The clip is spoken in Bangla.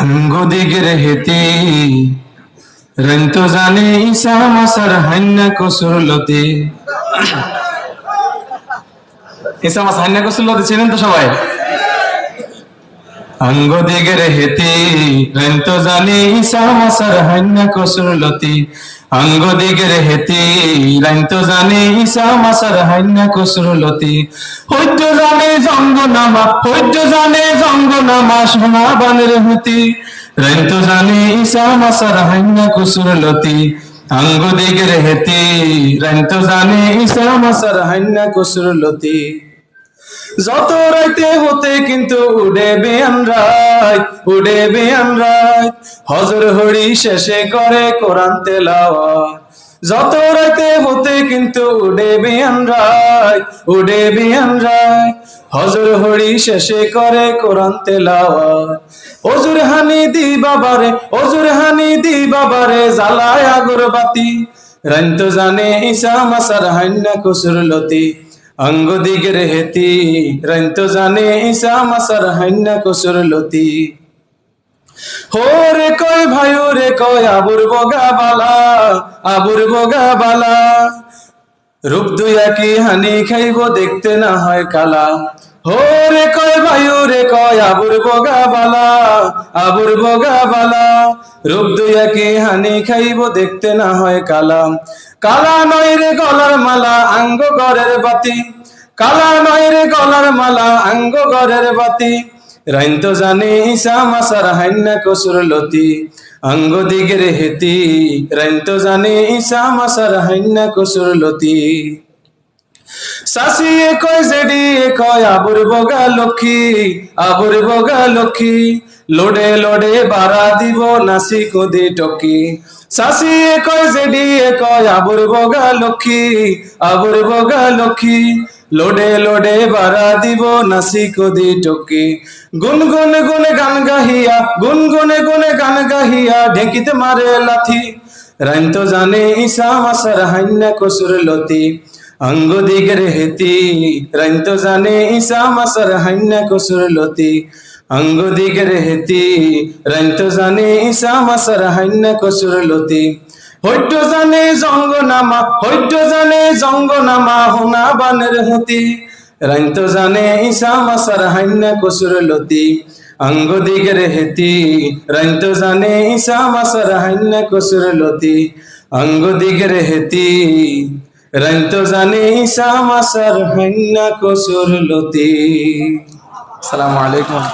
অঙ্গদিগের হেতে। রন্ত জানে ঈশা মাসার হান্না কসুরলতে ঈশা মাস হান্না কসুরলতে চেনেন তো সবাই? অঙ্গ দিগের হেতে, রন্ত জানে ঈশা মাসার হান্না কসুরলতে অঙ্গ দিগের হেতে, রন্ত জানে ঈশা মাসার হান্না কসুরলতে হইজ জানে জঙ্গ নামা হইজ জানে জঙ্গ নামা সোনা বানের হতে। রন্ত জানে ঈশা মাসার হান্না কসুরলতে অঙ্গ দিগের হেতে, রন্ত জানে ঈশা মাসার হান্না কসুরলতে যত রাইতে হতে কিন্তু উড়ে বেয়ান রাত উড়ে বেয়ান রাত হজর হরি শেষে করে কোরআন তেলাওয়াত। যত রাইতে হতে কিন্তু উড়ে বেয়ান রাত উড়ে বেয়ান রাত হজর হরি শেষে করে কোরআন তেলাওয়াত। অজুর হানি দি বাবারে অজুর হানি দি বাবারে, জ্বালায় আগরবাতি। রান্ত জানে ঈশা মাসার হান্না কুসুরলতি অঙ্গ দিগের হেতি রন্ত জানে ঈশা মাসার কসুর লতি। হো রে কয় ভাই রে কয় আবুর বগা বালা, আবুর বগা বালা। রূপ দুয়া কি হানি খাইব দেখতে না হয় কালা। হো রে কয় ভাইউ রে কয় আবুর বগা বালা আবুর বগা বালা। রূপ দুয়া কি হানি খাইব দেখতে না হয় কালা। কালা নয় রে গলার মালা, আঙ্গ গরের বাতি। কালা নয় রে গলার মালা, আঙ্গ গরের বাতি। রাইন্ত জানে ঈশা মাসার হান্না কসুর লতি। অঙ্গ দিগের হেতি রাইন্ত জানে ঈশা মাসার হান্না কসুর লতি। শাসিয়ে কয় জেডি কয় আবুর বগা লক্ষ্মী, আবুর বগা লক্ষ্মী। লোডে লোডে বাড়া দিব নাসি কুদি টকি। শাসিয়ে কয় জেডি কয় আবুর বগা লক্ষ্মী, আবুর বগা লক্ষ্মী। লোডে লোডে বাড়া দিব নাসি কুদি টকি। গুনগুন গুন গান গাহিয়া, গুনগুনে গুনে গান গাহিয়া ঢেকিতে মারে লাথি। রাইন্ত জানে ঈশা মাসার হান্না কসুর লতি। অঙ্গ দিগের হেতি রন্ত জানে ঈশা মাসার হান্না কসুর লতি অঙ্গ দিগের হেতি রন্ত জানে ঈশা মাসার হান্না কসুর লতি হৈদ্য জানে জঙ্গ নামা হৈদ্য জানে জঙ্গ নামা হোনা বানের হতি রন্ত জানে ঈশা মাসার হান্না কসুর লতি অঙ্গ দিগের হেতি রন্ত জানে ঈশা মাসার হান্না কসুর লতি অঙ্গ দিগের হেতি রন্ত জানে ঈশা মাসার হান্না কসুর লতি। সালামু আলাইকুম।